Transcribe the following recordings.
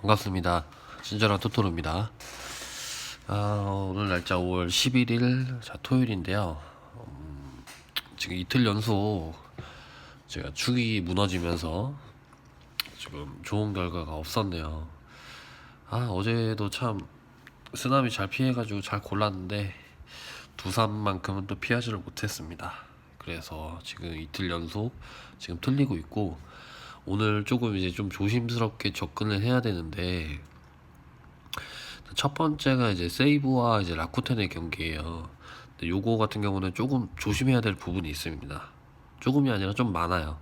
반갑습니다. 친절한 토토로입니다. 아, 오늘 날짜 5월 11일 자 토요일인데요. 음, 지금 이틀 연속 제가 축이 무너지면서 지금 좋은 결과가 없었네요. 아 어제도 참 쓰나미 잘 피해가지고 잘 골랐는데 두산만큼은 또 피하지를 못했습니다. 그래서 지금 이틀 연속 지금 틀리고 있고 오늘 조금 이제 좀 조심스럽게 접근을 해야 되는데 첫 번째가 이제 세이브와 이제 라쿠텐의 경기예요. 요거 같은 경우는 조금 조심해야 될 부분이 있습니다. 조금이 아니라 좀 많아요.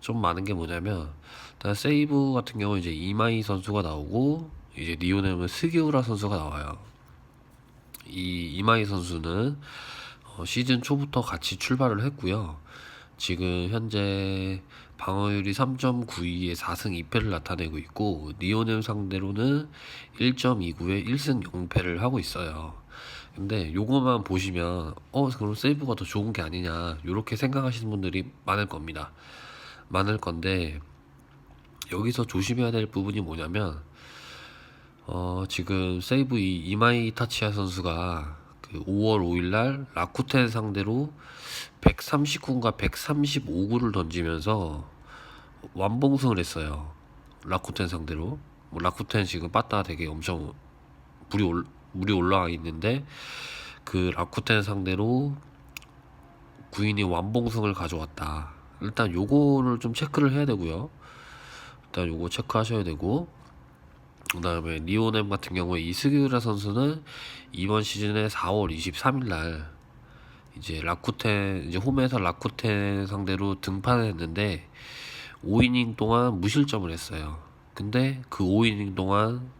좀 많은 게 뭐냐면 일단 세이브 같은 경우 이제 이마이 선수가 나오고 이제 리오넬은 스기우라 선수가 나와요. 이 이마이 선수는 어, 시즌 초부터 같이 출발을 했고요. 지금 현재 방어율이 3.92에 4승 2패를 나타내고 있고 리오넬 상대로는 1.29에 1승 0패를 하고 있어요. 근데 요거만 보시면 어 그럼 세이브가 더 좋은 게 아니냐 이렇게 생각하시는 분들이 많을 겁니다. 많을 건데 여기서 조심해야 될 부분이 뭐냐면 어 지금 세이브 이 이마이 타치야 선수가 그 5월 5일 날 라쿠텐 상대로 139인가 135구를 던지면서 완봉승을 했어요. 라쿠텐 상대로. 뭐 라쿠텐 지금 빠따 되게 엄청 물이 올 물이 올라와 있는데 그 라쿠텐 상대로 구인이 완봉승을 가져왔다. 일단 요거를 좀 체크를 해야 되고요. 일단 요거 체크하셔야 되고 그 다음에 리오넴 같은 경우에 이스기우라 선수는 이번 시즌에 4월 23일 날 이제 라쿠텐 이제 홈에서 라쿠텐 상대로 등판을 했는데 5이닝 동안 무실점을 했어요. 근데 그 5이닝 동안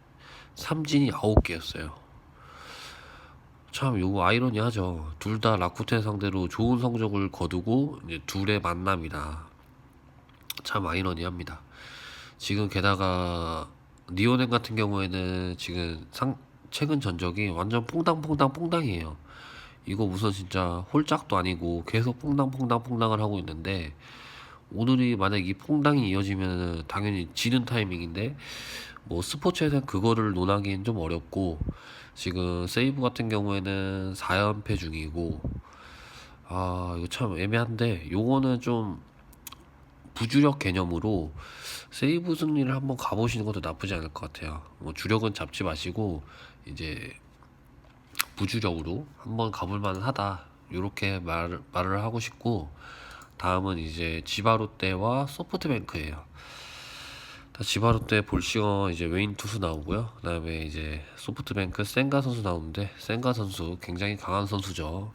삼진이 9개였어요. 참 요거 아이러니하죠. 둘 다 라쿠텐 상대로 좋은 성적을 거두고 이제 둘의 만남이다. 참 아이러니합니다. 지금 게다가 니오넨 같은 경우에는 지금 상 최근 전적이 완전 퐁당퐁당 퐁당이에요. 이거 무슨 진짜 홀짝도 아니고 계속 퐁당퐁당 퐁당을 하고 있는데 오늘이 만약 이 퐁당이 이어지면 당연히 지는 타이밍인데 뭐 스포츠에서는 그거를 논하기엔 좀 어렵고 지금 세이브 같은 경우에는 4연패 중이고 아 이거 참 애매한데 요거는 좀 부주력 개념으로 세이브 승리를 한번 가보시는 것도 나쁘지 않을 것 같아요. 뭐 주력은 잡지 마시고 이제 부주력으로 한번 가볼 만 하다. 이렇게 말, 말을 하고 싶고 다음은 이제 지바롯데와 소프트뱅크예요. 지바롯데 볼싱어 이제 웨인 투수 나오고요. 그다음에 이제 소프트뱅크 센가 선수 나오는데 센가 선수 굉장히 강한 선수죠.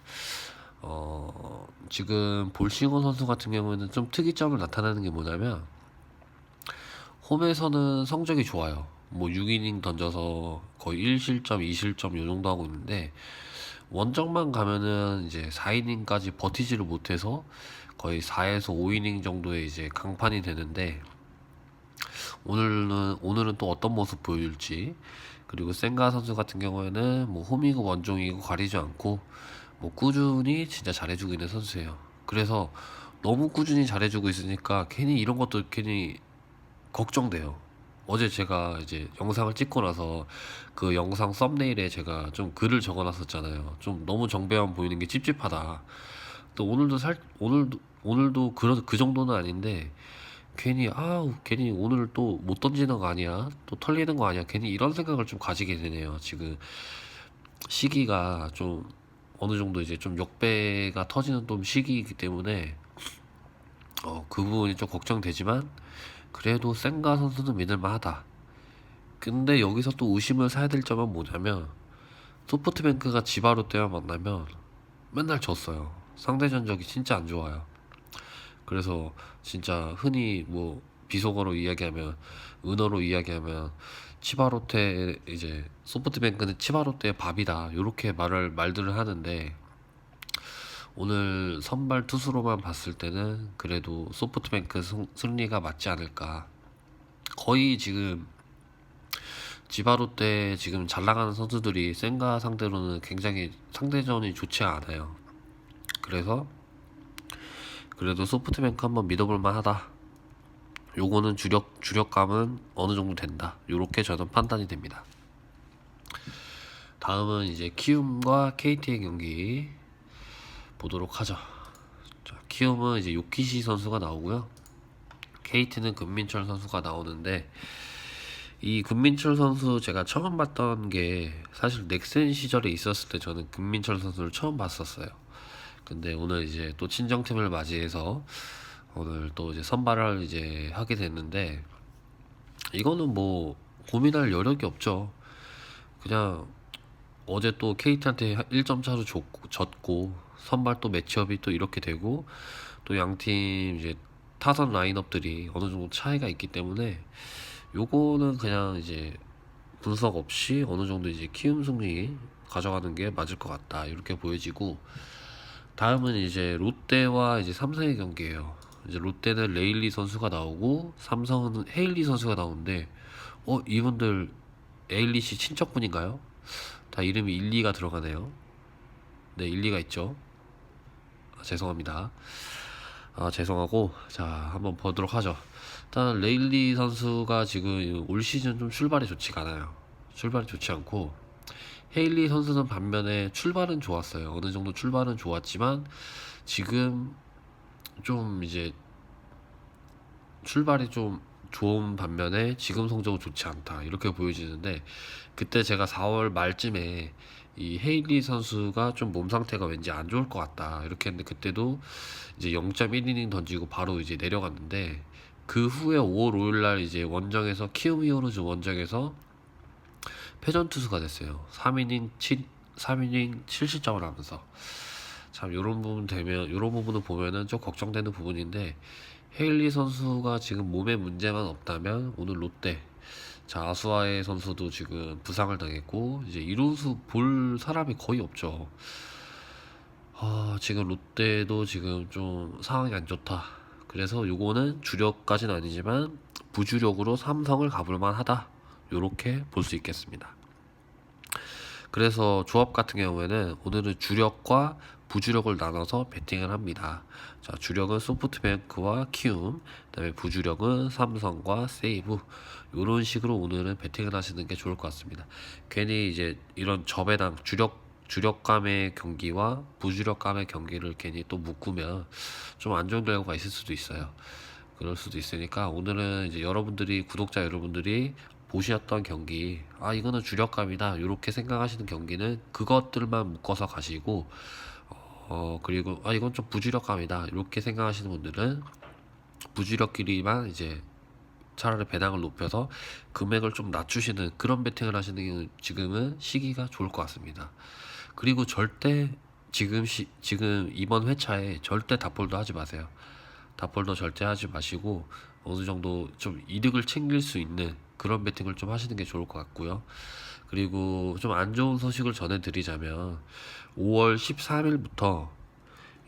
어, 지금 볼싱어 선수 같은 경우에는 좀 특이점을 나타내는 게 뭐냐면 홈에서는 성적이 좋아요. 뭐 6이닝 던져서 거의 1실점, 2실점 요 정도 하고 있는데 원정만 가면은 이제 4이닝까지 버티지를 못해서 거의 4에서 5이닝 정도의 이제 강판이 되는데 오늘은 오늘은 또 어떤 모습 보여줄지 그리고 센가 선수 같은 경우에는 뭐 홈이고 원종이고 가리지 않고 뭐 꾸준히 진짜 잘해주고 있는 선수예요. 그래서 너무 꾸준히 잘해주고 있으니까 괜히 이런 것도 괜히 걱정돼요. 어제 제가 이제 영상을 찍고 나서 그 영상 썸네일에 제가 좀 글을 적어놨었잖아요. 좀 너무 정배만 보이는 게 찝찝하다. 또 오늘도 살 오늘도 오늘도 그런 그 정도는 아닌데 괜히 아우 괜히 오늘 또 못 던지는 거 아니야? 또 털리는 거 아니야? 괜히 이런 생각을 좀 가지게 되네요. 지금 시기가 좀 어느 정도 이제 좀 역배가 터지는 좀 시기이기 때문에 어, 그 부분이 좀 걱정되지만 그래도 센가 선수는 믿을만하다. 근데 여기서 또 의심을 사야 될 점은 뭐냐면 소프트뱅크가 지바로 때와 만나면 맨날 졌어요. 상대 전적이 진짜 안 좋아요. 그래서 진짜 흔히 뭐 비속어로 이야기하면 은어로 이야기하면 치바로테 이제 소프트뱅크는 치바로테의 밥이다 이렇게 말을 말들을 하는데 오늘 선발 투수로만 봤을 때는 그래도 소프트뱅크 승, 승리가 맞지 않을까 거의 지금 지바로 때 지금 잘 나가는 선수들이 센가 상대로는 굉장히 상대전이 좋지 않아요 그래서 그래도 소프트뱅크 한번 믿어볼 만하다 요거는 주력 주력감은 어느 정도 된다. 요렇게 저는 판단이 됩니다. 다음은 이제 키움과 KT의 경기 보도록 하죠. 자, 키움은 이제 요키시 선수가 나오고요. KT는 금민철 선수가 나오는데 이 금민철 선수 제가 처음 봤던 게 사실 넥센 시절에 있었을 때 저는 금민철 선수를 처음 봤었어요. 근데 오늘 이제 또 친정팀을 맞이해서 오늘 또 이제 선발을 이제 하게 됐는데 이거는 뭐 고민할 여력이 없죠. 그냥 어제 또 KT한테 1점 차로 졌고, 졌고 선발 또 매치업이 또 이렇게 되고 또 양팀 이제 타선 라인업들이 어느 정도 차이가 있기 때문에 요거는 그냥 이제 분석 없이 어느 정도 이제 키움 승리 가져가는 게 맞을 것 같다 이렇게 보여지고 다음은 이제 롯데와 이제 삼성의 경기예요. 이제 롯데는 레일리 선수가 나오고 삼성은 헤일리 선수가 나오는데 어 이분들 에일리 씨 친척분인가요? 다 이름이 일리가 들어가네요. 네 일리가 있죠. 아, 죄송합니다. 아 죄송하고 자 한번 보도록 하죠. 일단 레일리 선수가 지금 올 시즌 좀 출발이 좋지가 않아요. 출발이 좋지 않고 헤일리 선수는 반면에 출발은 좋았어요. 어느 정도 출발은 좋았지만 지금 좀 이제 출발이 좀 좋은 반면에 지금 성적은 좋지 않다. 이렇게 보여지는데 그때 제가 4월 말쯤에 이 헤일리 선수가 좀 몸 상태가 왠지 안 좋을 것 같다. 이렇게 했는데 그때도 이제 0.1이닝 던지고 바로 이제 내려갔는데 그 후에 5월 5일 날 이제 원정에서 키움 히어로즈 원정에서 패전 투수가 됐어요. 3이닝 7 3이닝 7실점을 하면서. 참 요런 부분 되면 요런 부분을 보면은 좀 걱정되는 부분인데 헤일리 선수가 지금 몸에 문제만 없다면 오늘 롯데 자 아수아의 선수도 지금 부상을 당했고 이제 이루수 볼 사람이 거의 없죠. 아 지금 롯데도 지금 좀 상황이 안 좋다. 그래서 요거는 주력까지는 아니지만 부주력으로 삼성을 가볼 만 하다. 요렇게 볼 수 있겠습니다. 그래서 조합 같은 경우에는 오늘은 주력과 부주력을 나눠서 배팅을 합니다. 자, 주력은 소프트뱅크와 키움, 그다음에 부주력은 삼성과 세이브. 이런 식으로 오늘은 배팅을 하시는 게 좋을 것 같습니다. 괜히 이제 이런 저배당 주력 주력감의 경기와 부주력감의 경기를 괜히 또 묶으면 좀 안 좋은 결과가 있을 수도 있어요. 그럴 수도 있으니까 오늘은 이제 여러분들이 구독자 여러분들이 보셨던 경기 아 이거는 주력감이다 이렇게 생각하시는 경기는 그것들만 묶어서 가시고 어 그리고 아 이건 좀 부주력감이다 이렇게 생각하시는 분들은 부주력끼리만 이제 차라리 배당을 높여서 금액을 좀 낮추시는 그런 베팅을 하시는 게 지금은 시기가 좋을 것 같습니다. 그리고 절대 지금 시 지금 이번 회차에 절대 답볼도 하지 마세요. 답볼도 절대 하지 마시고 어느 정도 좀 이득을 챙길 수 있는 그런 베팅을 좀 하시는 게 좋을 것 같고요. 그리고 좀 안 좋은 소식을 전해드리자면 5월 13일부터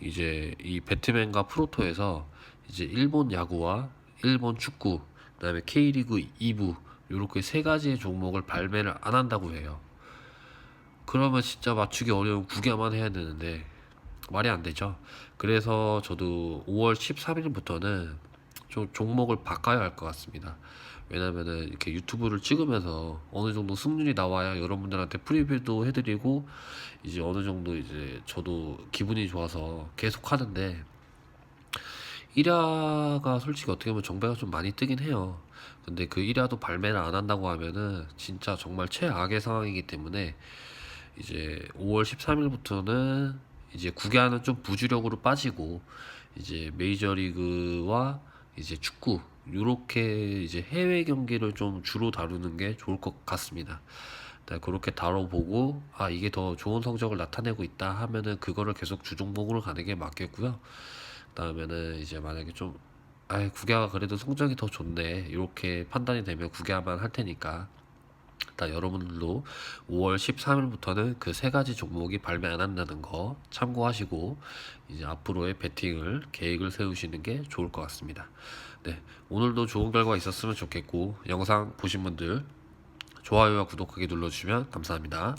이제 이 배트맨과 프로토에서 이제 일본 야구와 일본 축구 그다음에 K리그 2부 요렇게 세 가지의 종목을 발매를 안 한다고 해요. 그러면 진짜 맞추기 어려운 구개만 해야 되는데 말이 안 되죠. 그래서 저도 5월 13일부터는 좀 종목을 바꿔야 할 것 같습니다. 왜냐면은 이렇게 유튜브를 찍으면서 어느 정도 승률이 나와야 여러분들한테 프리뷰도 해드리고 이제 어느 정도 이제 저도 기분이 좋아서 계속 하는데 1화가 솔직히 어떻게 보면 정배가 좀 많이 뜨긴 해요. 근데 그 1화도 발매를 안 한다고 하면은 진짜 정말 최악의 상황이기 때문에 이제 5월 13일부터는 이제 국야는 좀 부주력으로 빠지고 이제 메이저리그와 이제 축구 요렇게 이제 해외 경기를 좀 주로 다루는 게 좋을 것 같습니다. 네, 그렇게 다뤄보고 아 이게 더 좋은 성적을 나타내고 있다 하면은 그거를 계속 주종목으로 가는 게 맞겠고요. 그다음에는 이제 만약에 좀 아, 국야가 그래도 성적이 더 좋네. 이렇게 판단이 되면 국야만 할 테니까. 일단 여러분들도 5월 13일부터는 그 세 가지 종목이 발매 안 한다는 거 참고하시고 이제 앞으로의 배팅을 계획을 세우시는 게 좋을 것 같습니다. 네, 오늘도 좋은 결과 있었으면 좋겠고 영상 보신 분들 좋아요와 구독하기 눌러주시면 감사합니다.